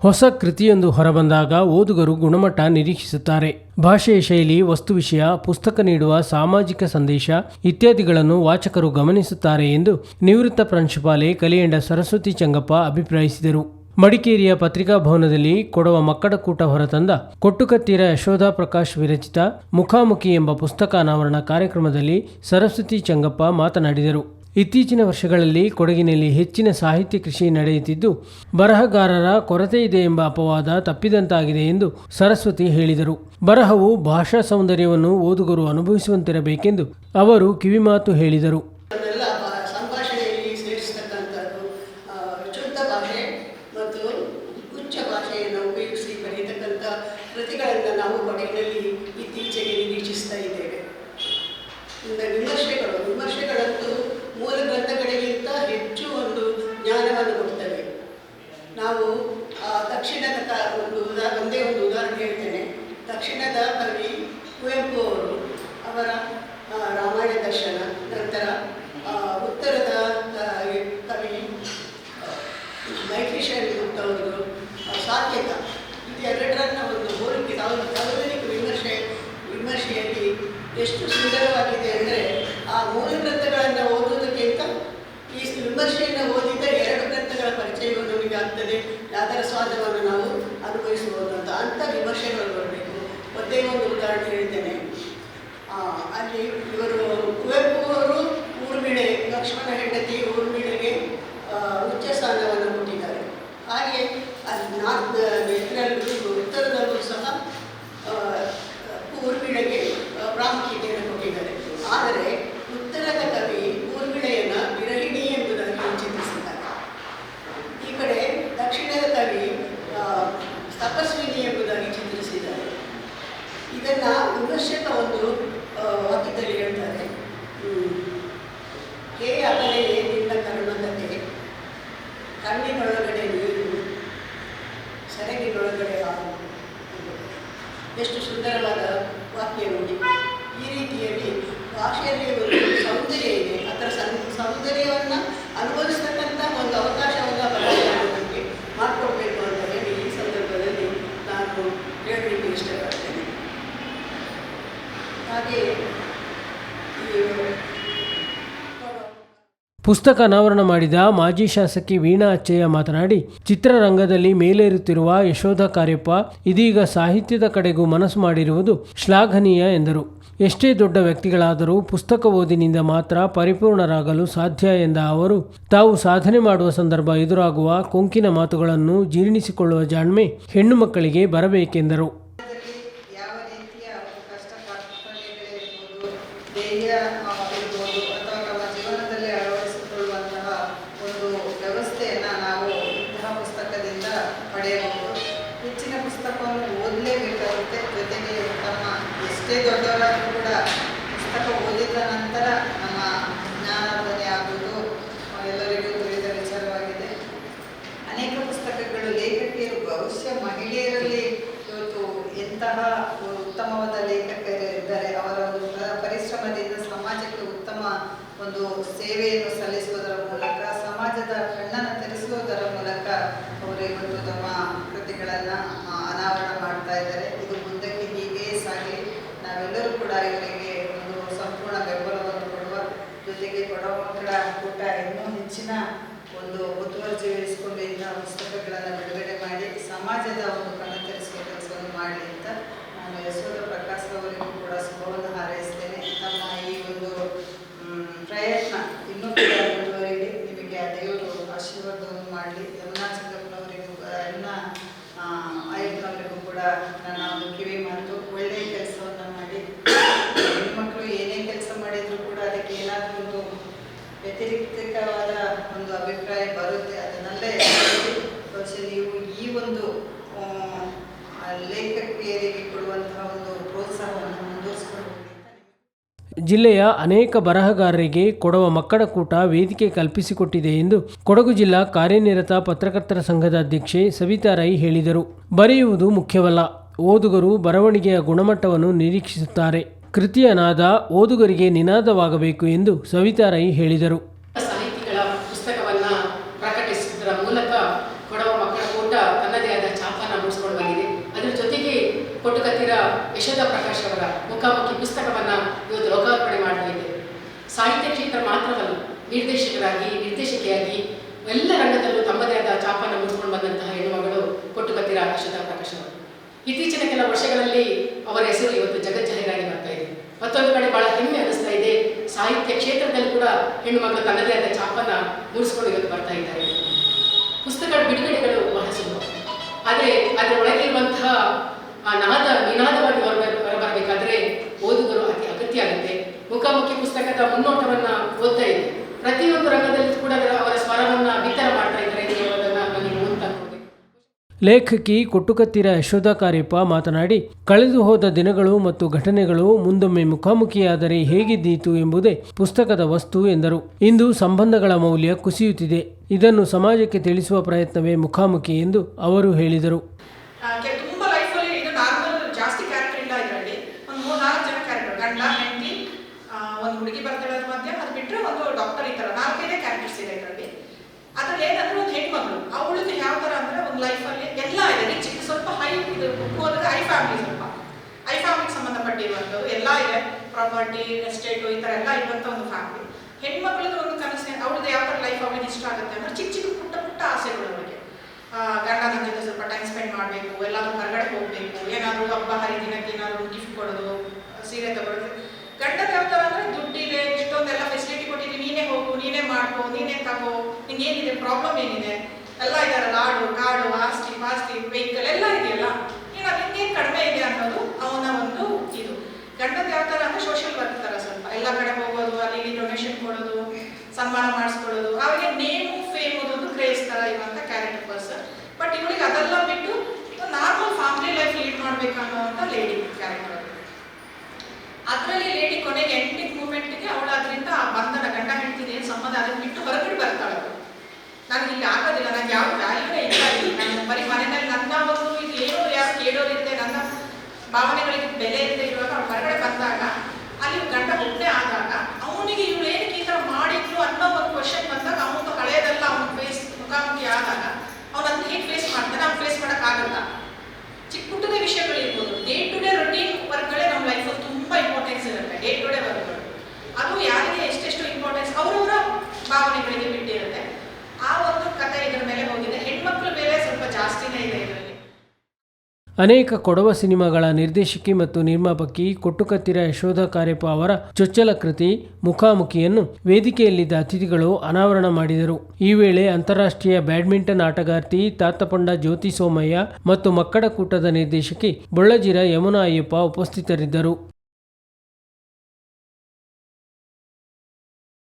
ಹೊಸ ಕೃತಿಯೊಂದು ಹೊರಬಂದಾಗ ಓದುಗರು ಗುಣಮಟ್ಟ ನಿರೀಕ್ಷಿಸುತ್ತಾರೆ. ಭಾಷೆಯ ಶೈಲಿ, ವಸ್ತು ವಿಷಯ, ಪುಸ್ತಕ ನೀಡುವ ಸಾಮಾಜಿಕ ಸಂದೇಶ ಇತ್ಯಾದಿಗಳನ್ನು ವಾಚಕರು ಗಮನಿಸುತ್ತಾರೆ ಎಂದು ನಿವೃತ್ತ ಪ್ರಾಂಶುಪಾಲೆ ಕಲಿಯಂಡ ಸರಸ್ವತಿ ಚಂಗಪ್ಪ ಅಭಿಪ್ರಾಯಿಸಿದರು. ಮಡಿಕೇರಿಯ ಪತ್ರಿಕಾ ಭವನದಲ್ಲಿ ಕೊಡವ ಮಕ್ಕಳಕೂಟ ಹೊರತಂದ ಕೊಟ್ಟುಕತ್ತೀರ ಯಶೋಧ ಪ್ರಕಾಶ್ ವಿರಚಿತ ಮುಖಾಮುಖಿ ಎಂಬ ಪುಸ್ತಕ ಅನಾವರಣ ಕಾರ್ಯಕ್ರಮದಲ್ಲಿ ಸರಸ್ವತಿ ಚಂಗಪ್ಪ ಮಾತನಾಡಿದರು. ಇತ್ತೀಚಿನ ವರ್ಷಗಳಲ್ಲಿ ಕೊಡಗಿನಲ್ಲಿ ಹೆಚ್ಚಿನ ಸಾಹಿತ್ಯ ಕೃಷಿ ನಡೆಯುತ್ತಿದ್ದು, ಬರಹಗಾರರ ಕೊರತೆ ಇದೆ ಎಂಬ ಅಪವಾದ ತಪ್ಪಿದಂತಾಗಿದೆ ಎಂದು ಸರಸ್ವತಿ ಹೇಳಿದರು. ಬರಹವು ಭಾಷಾ ಸೌಂದರ್ಯವನ್ನು ಓದುಗರು ಅನುಭವಿಸುವಂತಿರಬೇಕೆಂದು ಅವರು ಕಿವಿಮಾತು ಹೇಳಿದರು. ಭಾಷೆಯನ್ನು ಕೃತಿಗಳನ್ನು ನಾವು ಕೊಡಗಿನಲ್ಲಿ ನಾವು ದಕ್ಷಿಣದ ಒಂದು ಉದಾ ಒಂದೇ ಒಂದು ಉದಾಹರಣೆ ಹೇಳ್ತೇನೆ. ದಕ್ಷಿಣದ ಕವಿ ಕುವೆಂಪು ಅವರು ಅವರ ರಾಮಾಯಣ ದರ್ಶನ ನಂತರ ಉತ್ತರದ ಕವಿ ಮೈತ್ರಿಶೈಲ್ ಗುಪ್ತ ಸಾಕೇತ ಆ, ಸಾತ್ವಿಕ ಇದೆರಡರನ್ನ ಒಂದು ಹೋಲಿಕೆ ನಾವು ಸಾರ್ವಜನಿಕ ವಿಮರ್ಶೆ ವಿಮರ್ಶೆಯಲ್ಲಿ ಎಷ್ಟು ಸುಂದರವಾಗಿದೆ ಅಂದರೆ ಆ ಮೂಲ ಗ್ರಂಥಗಳನ್ನು ಓದುವುದಕ್ಕಿಂತ ಈ ವಿಮರ್ಶೆಯನ್ನು ಓದಿದ ಆಗ್ತದೆ. ಅದರ ಸ್ವಾದವನ್ನು ನಾವು ಅನುಭವಿಸಬಹುದು ಅಂತ ಅಂಥ ವಿಮರ್ಶೆಗಳು ಬರಬೇಕು. ಒಂದೇ ಒಂದು ಉದಾಹರಣೆ ಹೇಳ್ತೇನೆ. ಅಲ್ಲಿ ಇವರು ಕುವೆಂಪು ಅವರು ಊರ್ಮಿಳೆ, ಲಕ್ಷ್ಮಣ ಹೆಂಡತಿ ಊರ್ಮಿಳೆಗೆ ಉಚ್ಚ ಸ್ಥಾನವನ್ನು ಕೊಟ್ಟಿದ್ದಾರೆ. ಹಾಗೆ ಅಲ್ಲಿ ನಾರ್ತ್ ಇದರಲ್ಲೂ ಉತ್ತರದಲ್ಲೂ ಸಹ ಆ, ಊರ್ಮಿಳೆಗೆ ಆ, ಪ್ರಾಮುಖ್ಯತೆಯನ್ನು ಕೊಟ್ಟಿದ್ದಾರೆ ಆದರೆ ಉತ್ತರದ ಕವಿ ಊರ್ಮಿಳೆಯನ್ನು ವಿರಹಿಣಿ ಎಂಬುದಾಗಿ ಚಿತ್ರಿಸಿದ್ದಾರೆ ಈ ಕಡೆ ದಕ್ಷಿಣದ ಕವಿ ಆ, ತಪಸ್ವಿನಿ ಎಂಬುದಾಗಿ ಚಿತ್ರಿಸಿದ್ದಾರೆ ಇದನ್ನ ವಿಮರ್ಶಕ ಒಂದು ವಾಕ್ಯದಲ್ಲಿ ಹೇಳ್ತಾರೆ. ಹೇ ಅಗಲೇ ನಿನ್ನ ಕರುಣಕತೆ. ಕಣ್ಣಿನೊಳಗಡೆ ನೀರು, ಸೆರಗಿನೊಳಗಡೆ ಹಾಲು ಎಷ್ಟು ಸುಂದರವಾದ ವಾಕ್ಯ ನೋಡಿ. ಈ ರೀತಿಯಲ್ಲಿ ಭಾಷೆಯಲ್ಲಿ ಒಂದು ಸೌಂದರ್ಯ ಇದೆ. ಅದರ ಸಂ, ಸೌಂದರ್ಯವನ್ನು ಅನುಭವಿಸ್ತಕ್ಕಂಥ ಒಂದು ಅವಕಾಶವನ್ನು ಬರವಣಿಗೆ ಮಾಡಿಕೊಡ್ಬೇಕು ಅಂತ ಹೇಳಿ ಈ ಸಂದರ್ಭದಲ್ಲಿ ನಾನು ಹೇಳಲಿಕ್ಕೆ ಇಷ್ಟಪಡ್ತೇನೆ ಪುಸ್ತಕ ಅನಾವರಣ ಮಾಡಿದ ಮಾಜಿ ಶಾಸಕಿ ವೀಣಾ ಅಚ್ಚಯ್ಯ ಮಾತನಾಡಿ, ಚಿತ್ರರಂಗದಲ್ಲಿ ಮೇಲೇರುತ್ತಿರುವ ಯಶೋಧ ಕಾರ್ಯಪ್ಪ ಇದೀಗ ಸಾಹಿತ್ಯದ ಕಡೆಗೂ ಮನಸ್ಸು ಮಾಡಿರುವುದು ಶ್ಲಾಘನೀಯ ಎಂದರು. ಎಷ್ಟೇ ದೊಡ್ಡ ವ್ಯಕ್ತಿಗಳಾದರೂ ಪುಸ್ತಕ ಓದಿನಿಂದ ಮಾತ್ರ ಪರಿಪೂರ್ಣರಾಗಲು ಸಾಧ್ಯ ಎಂದ ಅವರು, ತಾವು ಸಾಧನೆ ಮಾಡುವ ಸಂದರ್ಭ ಎದುರಾಗುವ ಕೊಂಕಿನ ಮಾತುಗಳನ್ನು ಜೀರ್ಣಿಸಿಕೊಳ್ಳುವ ಜಾಣ್ಮೆ ಹೆಣ್ಣು ಮಕ್ಕಳಿಗೆ ಬರಬೇಕೆಂದರು. ಎಷ್ಟೇ ದೊಡ್ಡವರಾದರೂ ಕೂಡ ಪುಸ್ತಕ ಓದಿದ ನಂತರ ನಮ್ಮ ಜ್ಞಾನೋದಯ ಆಗುವುದು ಎಲ್ಲರಿಗೂ ತಿಳಿದ ವಿಚಾರವಾಗಿದೆ. ಅನೇಕ ಪುಸ್ತಕಗಳು ಲೇಖಕಿಯರು ಬಹುಶಃ ಮಹಿಳೆಯರಲ್ಲಿ ಇವತ್ತು ಎಂತಹ ಉತ್ತಮವಾದ ಲೇಖಕರು ಇದ್ದಾರೆ, ಅವರ ಒಂದು ಪರಿಶ್ರಮದಿಂದ ಸಮಾಜಕ್ಕೆ ಉತ್ತಮ ಒಂದು ಸೇವೆಯನ್ನು ಸಲ್ಲಿಸುವುದರ ಮೂಲಕ, ಸಮಾಜದ ಕಣ್ಣನ್ನು ತೆರೆಸುವುದರ ಮೂಲಕ ಅವರು ಇವತ್ತು ತಮ್ಮ ಕೃತಿಗಳನ್ನು ಅನಾವರಣ ಮಾಡ್ತಾ ಇದ್ದಾರೆ ಇದು ಮುಂದಕ್ಕೆ ಹೀಗೆ ಸಾಗಲಿ ನಾವೆಲ್ಲರೂ ಕೂಡ ಇವರಿಗೆ ಒಂದು ಸಂಪೂರ್ಣ ಬೆಂಬಲವನ್ನು ಕೊಡುವ ಜೊತೆಗೆ ಕೊಡವ ಮಕ್ಕಳ ಕೂಟ ಇನ್ನೂ ಹೆಚ್ಚಿನ ಒಂದು ಮುತುವರ್ಜಿ ವಹಿಸಿಕೊಂಡು ಪುಸ್ತಕಗಳನ್ನು ಬಿಡುಗಡೆ ಮಾಡಿ ಸಮಾಜದ ಒಂದು ಕಣ ಕೆಲಸವನ್ನು ಮಾಡಲಿ ಅಂತ ನಾನು ಯಶೋಧ ಪ್ರಕಾಶ್ ಅವರಿಗೂ ಕೂಡ ಶುಭವನ್ನು ಹಾರೈಸ್ತೇನೆ ತಮ್ಮ ಈ ಒಂದು ಮ್, ಪ್ರಯತ್ನ ಇನ್ನೂ ಕೂಡ ಮುಂದುವರಿಲಿ ನಿಮಗೆ ಆ ದೇವರು ಆಶೀರ್ವಾದವನ್ನು ಮಾಡಲಿ ಯಮುನಾ ಚಂದ್ರಪ್ಪನವರಿಗೂ ಯಮುನಾ ಆ, ಆಯುಕ್ತನವರಿಗೂ ಕೂಡ ನನ್ನ ಒಂದು ಕಿವಿ ಮಾತು ಒಳ್ಳೆಯ ಕೆಲಸವನ್ನು ಮಾಡಿ ಹೆಣ್ಮಕ್ಳು ಏನೇ ಕೆಲಸ ಮಾಡಿದರೂ ಕೂಡ ಅದಕ್ಕೆ ಏನಾದರೂ ಒಂದು ವ್ಯತಿರಿಕ್ತವಾದ ಒಂದು ಅಭಿಪ್ರಾಯ ಬರುತ್ತೆ ಅದನ್ನೆಲ್ಲ ಎದುರಿಸಿ ಬಹುಶಃ ನೀವು ಈ ಒಂದು ಆ, ಆ ಲೇಖಕಿಯರಿಗೆ ಕೊಡುವಂತಹ ಒಂದು ಪ್ರೋತ್ಸಾಹವನ್ನು ಮುಂದುವರಿಸಿಕೊಂಡು ಹೋಗಿ ಅಂತ ಜಿಲ್ಲೆಯ ಅನೇಕ ಬರಹಗಾರರಿಗೆ ಕೊಡವ ಮಕ್ಕಳ ಕೂಟ ವೇದಿಕೆ ಕಲ್ಪಿಸಿಕೊಟ್ಟಿದೆ ಎಂದು ಕೊಡಗು ಜಿಲ್ಲಾ ಕಾರ್ಯನಿರತ ಪತ್ರಕರ್ತರ ಸಂಘದ ಅಧ್ಯಕ್ಷೆ ಸವಿತಾ ರೈ ಹೇಳಿದರು. ಬರೆಯುವುದು ಮುಖ್ಯವಲ್ಲ. ಓದುಗರು ಬರವಣಿಗೆಯ ಗುಣಮಟ್ಟವನ್ನು ನಿರೀಕ್ಷಿಸುತ್ತಾರೆ. ಕೃತಿಯ ನಾದ ಓದುಗರಿಗೆ ನಿನಾದವಾಗಬೇಕು ಎಂದು ಸವಿತಾ ರೈ ಹೇಳಿದರು. ಯಶೋಧ ಪ್ರಕಾಶ್ ಅವರ ಮುಖಾಮುಖಿ ಪುಸ್ತಕವನ್ನು ನಿರ್ದೇಶಕರಾಗಿ, ನಿರ್ದೇಶಕಿಯಾಗಿ ಎಲ್ಲ ರಂಗದಲ್ಲೂ ತಮ್ಮದೇ ಆದ ಚಾಪನ್ನು ಮೂಡಿಸ್ಕೊಂಡು ಬಂದಂತಹ ಹೆಣ್ಣುಮಗಳು ಕೊಟ್ಟು ಬತ್ತಿರ ಪ್ರಕಾಶ್ ಅವರು ಇತ್ತೀಚಿನ ಕೆಲ ವರ್ಷಗಳಲ್ಲಿ ಅವರ ಹೆಸರು ಇವತ್ತು ಜಗಜ್ಜಾಹೀರಾಗಿ ಬರ್ತಾ ಇದೆ. ಮತ್ತೊಂದು ಕಡೆ ಬಹಳ ಹೆಮ್ಮೆ ಅನಿಸ್ತಾ ಇದೆ, ಸಾಹಿತ್ಯ ಕ್ಷೇತ್ರದಲ್ಲಿ ಕೂಡ ಹೆಣ್ಣು ಮಕ್ಕಳು ತನ್ನದೇ ಆದ ಚಾಪನ್ನ ಮೂಡಿಸ್ಕೊಂಡು ಇವತ್ತು ಬರ್ತಾ ಇದ್ದಾರೆ. ಪುಸ್ತಕಗಳ ಬಿಡುಗಡೆಗಳು ಬಹಳ ಸುಲಭ ಆದರೆ ಅದರ ಒಳಗಿರುವಂತಹ ನಾದ, ನಿನಾದವಾಗಿ ಹೊರ ಹೊರಬರಬೇಕಾದ್ರೆ ಓದುಗರು ಅತಿ ಅಗತ್ಯ ಆಗುತ್ತೆ. ಮುಖಾಮುಖಿ ಪುಸ್ತಕದ ಮುನ್ನೋಟವನ್ನ ಓದ್ತಾ ಇದೆ ಪ್ರತಿಯೊಂದು ರಂಗದಲ್ಲಿ ಕೂಡ ಅದರ ಅವರ ಸ್ವರವನ್ನ ಬಿತ್ತರ ಮಾಡ್ತಾ ಇದ್ದಾರೆ ಅಂತ ಹೇಳೋದನ್ನ ನನಗೆ ಓದ್ತಾ ನೋಡಿದೆ ಲೇಖಕಿ ಕೊಟ್ಟುಕತ್ತಿರ ಯಶೋಧ ಕಾರ್ಯಪ್ಪ ಮಾತನಾಡಿ, ಕಳೆದು ಹೋದ ದಿನಗಳು ಮತ್ತು ಘಟನೆಗಳು ಮುಂದೊಮ್ಮೆ ಮುಖಾಮುಖಿಯಾದರೆ ಹೇಗಿದ್ದೀತು ಎಂಬುದೇ ಪುಸ್ತಕದ ವಸ್ತು ಎಂದರು. ಇಂದು ಸಂಬಂಧಗಳ ಮೌಲ್ಯ ಕುಸಿಯುತ್ತಿದೆ. ಇದನ್ನು ಸಮಾಜಕ್ಕೆ ತಿಳಿಸುವ ಪ್ರಯತ್ನವೇ ಮುಖಾಮುಖಿ ಎಂದು ಅವರು ಹೇಳಿದರು. ಒಂದು ಹುಡುಗಿ ಬರ್ತಾಳೆ ಮಧ್ಯ, ಅದು ಬಿಟ್ಟರೆ ಒಂದು ಡಾಕ್ಟರ್ ಈ ಥರ ನಾಲ್ಕೈದೇ ಕ್ಯಾರೆಕ್ಟರ್ಸ್ ಇದೆ ಇದರಲ್ಲಿ. ಅದ್ರಲ್ಲಿ ಏನಂದ್ರೆ ಒಂದು ಹೆಣ್ಮಗಳು ಅವಳದ್ದು ಯಾವ ಥರ ಅಂದರೆ ಒಂದು ಲೈಫಲ್ಲಿ ಎಲ್ಲ ಇದೆ. ಚಿಕ್ಕ ಸ್ವಲ್ಪ ಹೈ ಇದು book ಹೋದ್ರೆ ಐ ಫ್ಯಾಮಿಲಿ ಸ್ವಲ್ಪ. ಐ ಫ್ಯಾಮಿಲಿಗೆ ಸಂಬಂಧಪಟ್ಟಿರುವಂಥದ್ದು ಎಲ್ಲ ಇದೆ. ಪ್ರಾಪರ್ಟಿ ಎಸ್ಟೇಟು ಈ ಥರ ಎಲ್ಲ ಇರುವಂಥ ಒಂದು ಫ್ಯಾಮಿಲಿ ಹೆಣ್ಮಕ್ಳದ್ದು ಒಂದು ಕನಸು ಅವಳದ್ದು ಯಾವ ಥರ ಲೈಫ್ ಅವಳಿಗೆ ಇಷ್ಟ ಆಗುತ್ತೆ ಅಂದ್ರೆ ಚಿಕ್ಕ ಚಿಕ್ಕ ಪುಟ್ಟ ಪುಟ್ಟ ಆಸೆಗಳು ಅವಳಿಗೆ. ಗಂಡನ ಗಂಡ ಜೊತೆ ಸ್ವಲ್ಪ ಟೈಮ್ ಸ್ಪೆಂಡ್ ಮಾಡಬೇಕು, ಎಲ್ಲಾದರೂ ಹೊರಗಡೆ ಹೋಗಬೇಕು, ಏನಾದರೂ ಹಬ್ಬ, ಹರಿದಿನಕ್ಕೆ ಏನಾದರೂ ಗಿಫ್ಟ್ ಕೊಡೋದು, ಸೀರೆ ತಗೊಳ್ಳೋದು ಗಂಡದ ಯಾವ ಥರ ಅಂದರೆ ದುಡ್ಡಿದೆ ಇಷ್ಟೊಂದೆಲ್ಲ ಫೆಸಿಲಿಟಿ ಕೊಟ್ಟಿದ್ದೀನಿ ನೀನೇ ಹೋಗು ನೀನೇ ಮಾಡ್ಕೋ ನೀನೇ ನಿಂಗೆ ಏನಿದೆ ಪ್ರಾಬ್ಲಮ್ ಏನಿದೆ? ಎಲ್ಲ ಇದಾರಲ್ಲ, ಆಡು, ಕಾಡು, ಆಸ್ತಿ, ಪಾಸ್ತಿ ವೆಹಿಕಲ್ ಎಲ್ಲ ಇದೆಯಲ್ಲ? ನೀನು ನಿಂಗೇನು ಕಡಿಮೆ ಇದೆ ಅನ್ನೋದು ಅವನ ಒಂದು ಇದು. ಗಂಡದ ಯಾವ ಥರ ಅಂದರೆ ಸೋಷಿಯಲ್ ವರ್ಕ್ ಥರ ಸ್ವಲ್ಪ. ಎಲ್ಲ ಕಡೆ ಹೋಗೋದು, ಅಲ್ಲಿ ಇಲ್ಲಿ ಡೊನೇಷನ್ ಕೊಡೋದು, ಸನ್ಮಾನ ಮಾಡಿಸ್ಕೊಳ್ಳೋದು. ಅವರಿಗೆ ನೇಮು ಫೇಮ್ ಒಂದು ಕ್ರೇಜ್ ಥರ ಇರುವಂಥ ಕ್ಯಾರೆಕ್ಟರ್ ಪರ್ಸನ್ ಬಟ್ ಇವಳಿಗೆ ಅದೆಲ್ಲ ಬಿಟ್ಟು ನಾರ್ಮಲ್ ಫ್ಯಾಮಿಲಿ ಲೈಫ್ ಲೀಡ್ ಮಾಡ್ಬೇಕನ್ನುವಂಥ ಲೇಡಿ 把那个 ಅನೇಕ ಕೊಡವ ಸಿನಿಮಾಗಳ ನಿರ್ದೇಶಕಿ ಮತ್ತು ನಿರ್ಮಾಪಕಿ ಕೊಟ್ಟುಕತ್ತಿರ ಯಶೋಧ ಕಾರ್ಯಪ್ಪ ಅವರ ಚೊಚ್ಚಲ ಕೃತಿ ಮುಖಾಮುಖಿಯನ್ನು ವೇದಿಕೆಯಲ್ಲಿದ್ದ ಅತಿಥಿಗಳು ಅನಾವರಣ ಮಾಡಿದರು. ಈ ವೇಳೆ ಅಂತಾರಾಷ್ಟ್ರೀಯ ಬ್ಯಾಡ್ಮಿಂಟನ್ ಆಟಗಾರ್ತಿ ತಾತಪಂಡ ಜ್ಯೋತಿ ಸೋಮಯ್ಯ ಮತ್ತು ಮಕ್ಕಳ ಕೂಟದ ನಿರ್ದೇಶಕಿ ಬೊಳ್ಳಜಿರ ಯಮುನಾ ಅಯ್ಯಪ್ಪ ಉಪಸ್ಥಿತರಿದ್ದರು.